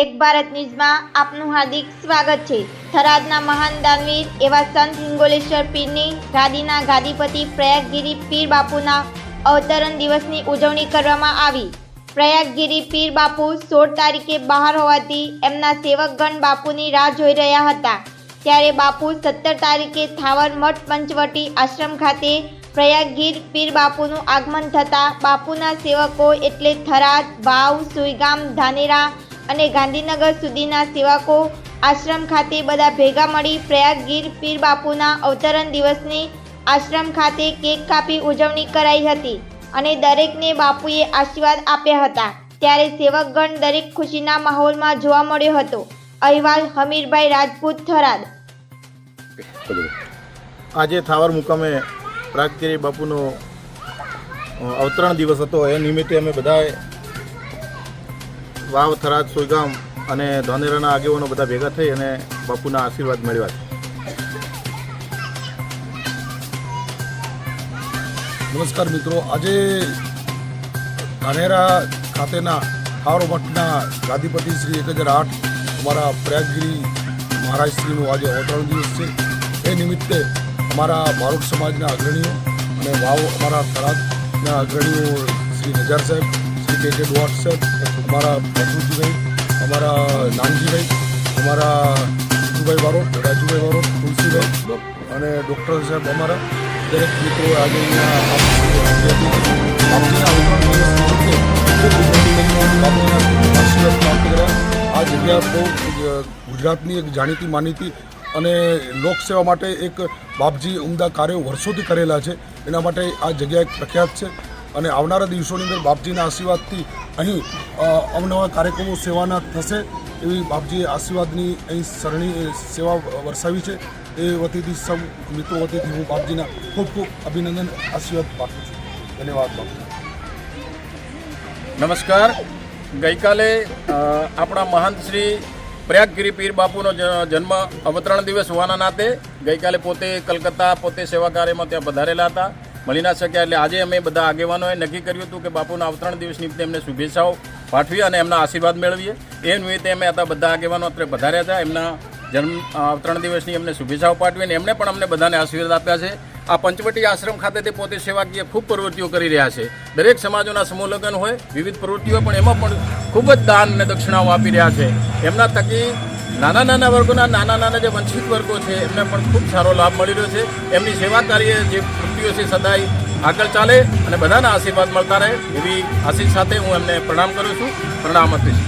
એક ભારત ન્યૂઝમાં આપનું હાર્દિક સ્વાગત છે. થરાદના મહાન દાનવીર એવા સંત હિંગોલેશ્વર પીરની ગાદીના ગાદીપતિ પ્રયાગગીરી પીર બાપુના અવતરણ દિવસની ઉજવણી કરવામાં આવી. પ્રયાગગીરી પીર બાપુ સોળ તારીખે બહાર હોવાથી એમના સેવકગણ બાપુની રાહ જોઈ રહ્યા હતા. ત્યારે બાપુ સત્તર તારીખે થાવર મઠ પંચવટી આશ્રમ ખાતે પ્રયાગગીર પીર બાપુનું આગમન થતાં બાપુના સેવકો એટલે થરાદ, વાવ, સુઈગામ, ધાનેરા અને ગાંધીનગર સુધીના સેવકો આશ્રમ ખાતે બધા ભેગા મળી પ્રયાગગીર પીર બાપુના અવતરણ દિવસની આશ્રમ ખાતે કેક કાપી ઉજવણી કરાઈ હતી અને દરેકને બાપુએ આશીર્વાદ આપ્યા હતા. ત્યારે સેવકગણ દરેક ખુશીના માહોલમાં જોવા મળ્યો હતો. અહેવાલ હમીરભાઈ રાજપૂત થરાદ. આજે થાવર મુકામે પ્રાગગીરી બાપુનો અવતરણ દિવસ હતો. એ નિમિત્તે અમે બધાએ વાવ, થરાદ સોયગામ અને ધાનેરાના આગેવાનો બધા ભેગા થઈ અને બાપુના આશીર્વાદ મેળવ્યા નમસ્કાર મિત્રો. આજે ધાનેરા ખાતેના ખારો મઠના ગાદીપતિ શ્રી એક હજાર આઠ, અમારા પ્રયાગગીરી મહારાજ શ્રીનું આજે અવતરણ દિવસ છે. એ નિમિત્તે અમારા બારોટ સમાજના અગ્રણીઓ અને વાવ, અમારા થરાદના અગ્રણીઓ શ્રી નજાર સાહેબ શ્રી વોટ્સએપ અમારા પ્રભુજીભાઈ અમારા નાનજીભાઈ, અમારા જીતુભાઈ બારોટ રાજુભાઈ બારોટ તુલસીભાઈ, અને ડૉક્ટર સાહેબ અમારા દરેક મિત્રો આજે આ જગ્યા બહુ ગુજરાતની એક જાણીતી માનીતી અને લોકસેવા માટે એક બાપજી ઉમદા કાર્યો વર્ષોથી કરેલા છે. એના માટે આ જગ્યા એક પ્રખ્યાત છે. અને આવનારા દિવસોની અંદર બાપજીના આશીર્વાદથી અહીં અવનવા કાર્યક્રમો સેવાના થશે એવી બાપજીએ આશીર્વાદની અહીં સરણી સેવા વરસાવી છે. એ વતીથી સૌ મિત્રો વતીથી હું બાપજીના ખૂબ ખૂબ અભિનંદન, આશીર્વાદ પાઠવું છું. ધન્યવાદ બાપજી. નમસ્કાર. ગઈકાલે આપણા મહંત શ્રી પ્રયાગગીરી પીર બાપુનો જન્મ અવતરણ દિવસ હોવાના નાતે ગઈકાલે પોતે કલકત્તા પોતે સેવા કાર્યમાં ત્યાં પધારેલા હતા. મળી ના શક્યા એટલે આજે અમે બધા આગેવાનોએ નક્કી કર્યું હતું કે બાપુના અવતરણ દિવસ નિમિત્તે એમને શુભેચ્છાઓ પાઠવીએ અને એમના આશીર્વાદ મેળવીએ. એ નિમિત્તે અમે હતા બધા આગેવાનો અત્રે પધાર્યા હતા. એમના જન્મ અવતરણ દિવસની એમને શુભેચ્છાઓ પાઠવીને એમણે પણ અમને બધાને આશીર્વાદ આપ્યા છે. આ પંચવટી આશ્રમ ખાતે તે પોતે સેવાકીય ખૂબ પ્રવૃત્તિઓ કરી રહ્યા છે. દરેક સમાજોના સમૂહલગ્ન હોય, વિવિધ પ્રવૃત્તિઓ પણ એમાં પણ ખૂબ જ દાન અને દક્ષિણાઓ આપી રહ્યા છે. એમના થકી નાના નાના વર્ગોના નાના નાના જે વંચિત વર્ગો છે, એમને પણ ખૂબ સારો લાભ મળી રહ્યો છે. એમની સેવા કાર્ય જે વૃત્તિઓ છે, સદાય આગળ ચાલે અને બધાના આશીર્વાદ મળતા રહે એવી આશીષ સાથે હું એમને પ્રણામ કરું છું. પ્રણામ આપીશ